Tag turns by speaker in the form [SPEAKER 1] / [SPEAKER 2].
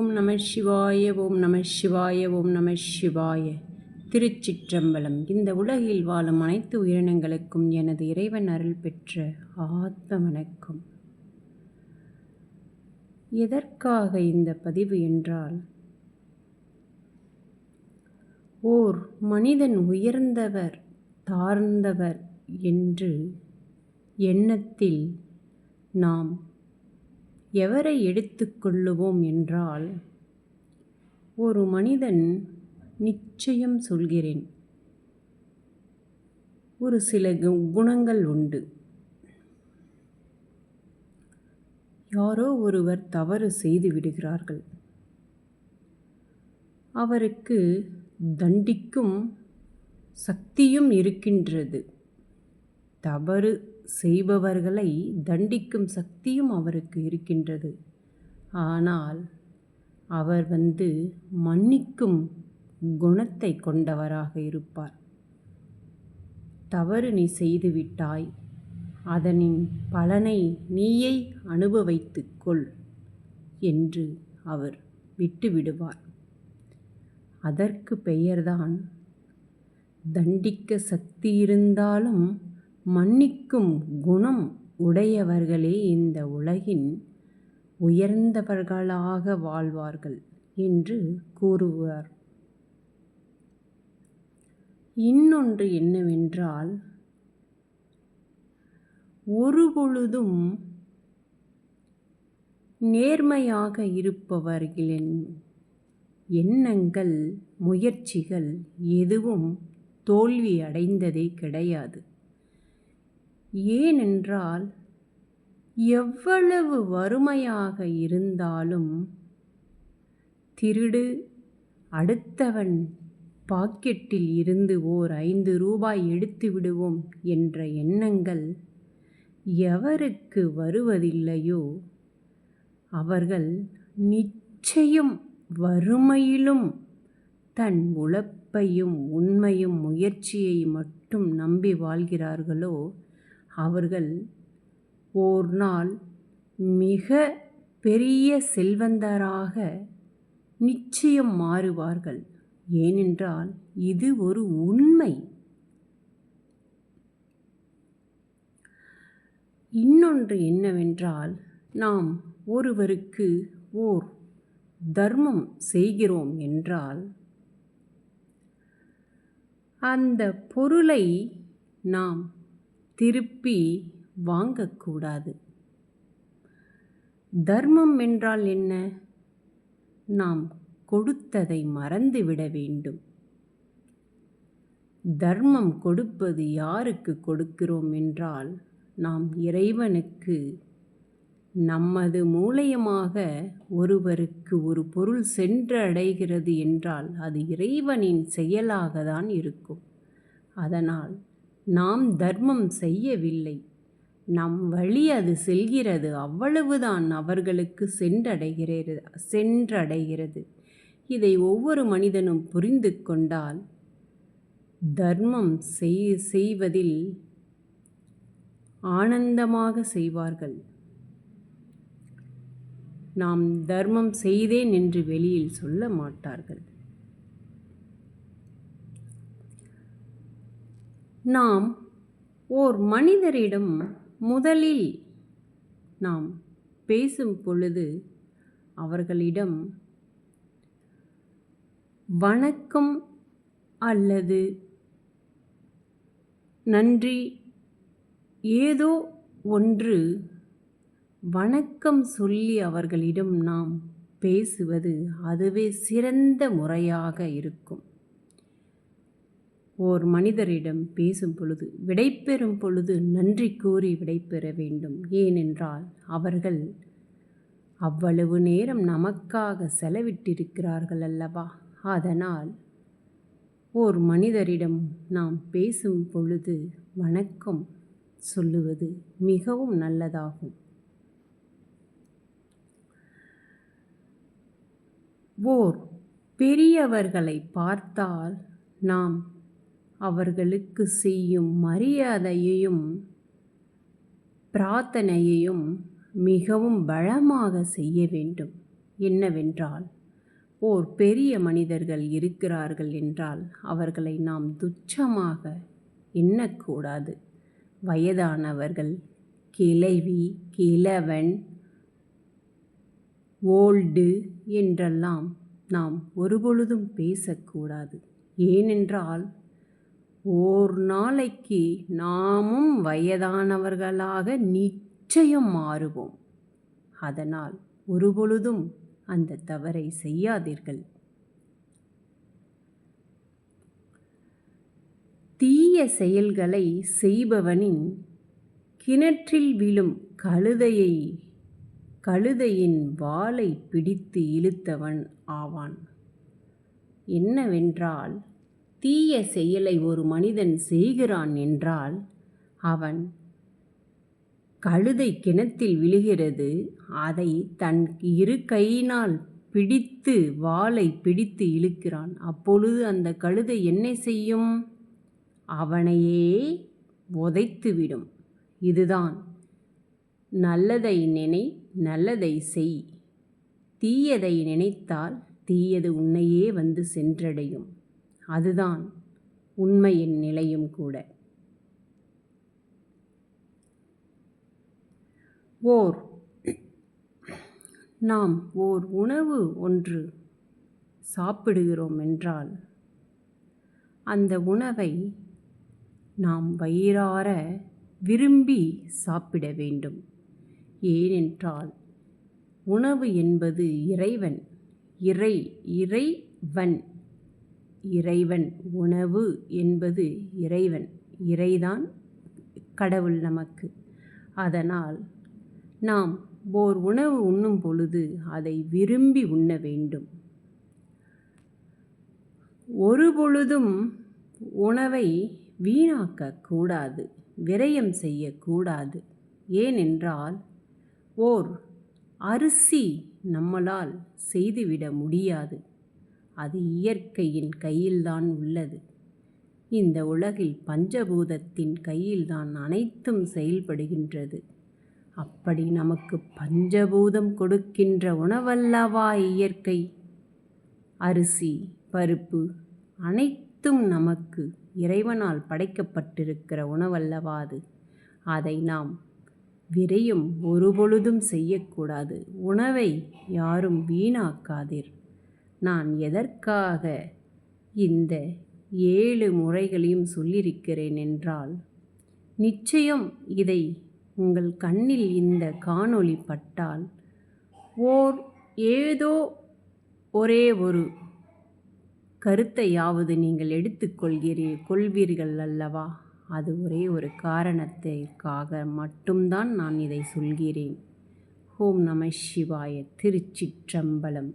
[SPEAKER 1] ஓம் நம சிவாய ஓம் நம சிவாய ஓம் நம சிவாய. திருச்சிற்றம்பலம். இந்த உலகில் வாழும் அனைத்து உயிரினங்களுக்கும் எனது இறைவன் அருள் பெற்ற ஆத்ம வணக்கம். எதற்காக இந்த பதிவு என்றால் ஓர் மனிதன் உயர்ந்தவர் தாழ்ந்தவர் என்று எண்ணத்தில் நாம் எவரை எடுத்துக்கொள்ளுவோம் என்றால் ஒரு மனிதன் நிச்சயம் சொல்கிறேன். ஒரு சில கு- குணங்கள் உண்டு. யாரோ ஒருவர் தவறு செய்து விடுகிறார்கள். அவருக்கு தண்டிக்கும் சக்தியும் இருக்கின்றது. தவறு செய்பவர்களை தண்டிக்கும் சக்தியும் அவருக்கு இருக்கின்றது. ஆனால் அவர் வந்து மன்னிக்கும் குணத்தை கொண்டவராக இருப்பார். தவறு நீ செய்துவிட்டாய் அதனின் பலனை நீயே அனுபவித்துக் கொள் என்று அவர் விட்டுவிடுவார். அதற்கு பெயர்தான் தண்டிக்க சக்தி இருந்தாலும் மன்னிக்கும் குணம் உடையவர்களே இந்த உலகின் உயர்ந்தவர்களாக வாழ்வார்கள் என்று கூறுவார். இன்னொன்று என்னவென்றால் ஒருபொழுதும் நேர்மையாக இருப்பவர்களின் எண்ணங்கள் முயற்சிகள் எதுவும் தோல்வி அடைந்ததே கிடையாது. ஏனென்றால் எவ்வளவு வறுமையாக இருந்தாலும் திருடு அடுத்தவன் பாக்கெட்டில் இருந்து ஓர் ஐந்து ரூபாய் எடுத்து விடுவோம் என்ற எண்ணங்கள் எவருக்கு வருவதில்லையோ அவர்கள் நிச்சயம் வறுமையிலும் தன் உழைப்பையும் உண்மையும் முயற்சியை மட்டும் நம்பி வாழ்கிறார்களோ அவர்கள் ஓர் நாள் மிக பெரிய செல்வந்தராக நிச்சயம் மாறுவார்கள். ஏனென்றால் இது ஒரு உண்மை. இன்னொன்று என்னவென்றால் நாம் ஒருவருக்கு ஓர் தர்மம் செய்கிறோம் என்றால் அந்த பொருளை நாம் திருப்பி வாங்கக்கூடாது. தர்மம் என்றால் என்ன? நாம் கொடுத்ததை மறந்துவிட வேண்டும். தர்மம் கொடுப்பது யாருக்கு கொடுக்கிறோம் என்றால் நாம் இறைவனுக்கு நமது மூலயமாக ஒருவருக்கு ஒரு பொருள் சென்று அடைகிறது என்றால் அது இறைவனின் செயலாக தான் இருக்கும். அதனால் நாம் தர்மம் செய்யவில்லை. நம் வழி அது செல்கிறது. அவ்வளவுதான் அவர்களுக்கு சென்றடைகிறது சென்றடைகிறது. இதை ஒவ்வொரு மனிதனும் புரிந்து கொண்டால் தர்மம் செய் செய்வதில் ஆனந்தமாக செய்வார்கள். நாம் தர்மம் செய்தேன் என்று வெளியில் சொல்ல மாட்டார்கள். நாம் ஓர் மனிதரிடம் முதலில் நாம் பேசும் பொழுது அவர்களிடம் வணக்கம் அல்லது நன்றி ஏதோ ஒன்று வணக்கம் சொல்லி அவர்களிடம் நாம் பேசுவது அதுவே சிறந்த முறையாக இருக்கும். ஓர் மனிதரிடம் பேசும் பொழுது விடைபெறும் பொழுது நன்றி கூறி விடைபெற வேண்டும். ஏனென்றால் அவர்கள் அவ்வளவு நேரம் நமக்காக செலவிட்டிருக்கிறார்கள் அல்லவா? அதனால் ஓர் மனிதரிடம் நாம் பேசும் பொழுது வணக்கம் சொல்லுவது மிகவும் நல்லதாகும். ஓர் பெரியவர்களை பார்த்தால் நாம் அவர்களுக்கு செய்யும் மரியாதையையும் பிரார்த்தனையையும் மிகவும் பலமாக செய்ய வேண்டும். என்னவென்றால் ஓர் பெரிய மனிதர்கள் இருக்கிறார்கள் என்றால் அவர்களை நாம் துச்சமாக எண்ணக்கூடாது. வயதானவர்கள் கிளவி கிழவன் ஓல்டு என்றெல்லாம் நாம் ஒருபொழுதும் பேசக்கூடாது. ஏனென்றால் ஓர் நாளைக்கு நாமும் வயதானவர்களாக நிச்சயம் மாறுவோம். அதனால் ஒருபொழுதும் அந்த தவறை செய்யாதீர்கள். தீய செயல்களை செய்பவனின் கிணற்றில் விழும் கழுதையை கழுதையின் வாளை பிடித்து இழுத்தவன் ஆவான். என்னவென்றால் தீய செயலை ஒரு மனிதன் செய்கிறான் என்றால் அவன் கழுதை கிணத்தில் விழுகிறது. அதை தன் இரு கையினால் பிடித்து வாளை பிடித்து இழுக்கிறான். அப்பொழுது அந்த கழுதை என்ன செய்யும்? அவனையே உதைத்துவிடும். இதுதான் நல்லதை நினை நல்லதை செய். தீயதை நினைத்தால் தீயது உன்னையே வந்து சென்றடையும். அதுதான் உண்மையின் நிலையும் கூட. ஓர் நாம் ஓர் உணவு ஒன்று சாப்பிடுகிறோம் என்றால் அந்த உணவை நாம் வயிறார விரும்பி சாப்பிட வேண்டும். ஏனென்றால் உணவு என்பது இறைவன் இறை இறைவன் இறைவன் உணவு என்பது இறைவன். இறைதான் கடவுள் நமக்கு. அதனால் நாம் ஓர் உணவு உண்ணும் பொழுது அதை விரும்பி உண்ண வேண்டும். ஒரு பொழுதும் உணவை வீணாக்கக்கூடாது விரயம் செய்யக்கூடாது. ஏனென்றால் ஓர் அரிசி நம்மளால் செய்துவிட முடியாது. அது இயற்கையின் கையில்தான் உள்ளது. இந்த உலகில் பஞ்சபூதத்தின் கையில்தான் அனைத்தும் செயல்படுகின்றது. அப்படி நமக்கு பஞ்சபூதம் கொடுக்கின்ற உணவல்லவா இயற்கை? அரிசி பருப்பு அனைத்தும் நமக்கு இறைவனால் படைக்கப்பட்டிருக்கிற உணவல்லவா அது. அதை நாம் விரையும் ஒருபொழுதும் செய்யக்கூடாது. உணவை யாரும் வீணாக்காதீர். நான் எதற்காக இந்த ஏழு முறைகளையும் சொல்லியிருக்கிறேன் என்றால் நிச்சயம் இதை உங்கள் கண்ணில் இந்த காணொளி பட்டால் ஓர் ஏதோ ஒரே ஒரு கருத்தையாவது நீங்கள் எடுத்துக்கொள்கிறீ கொள்வீர்கள் அல்லவா? அது ஒரே ஒரு காரணத்திற்காக மட்டும்தான் நான் இதை சொல்கிறேன். ஓம் நம சிவாய திருச்சிற்றம்பலம்.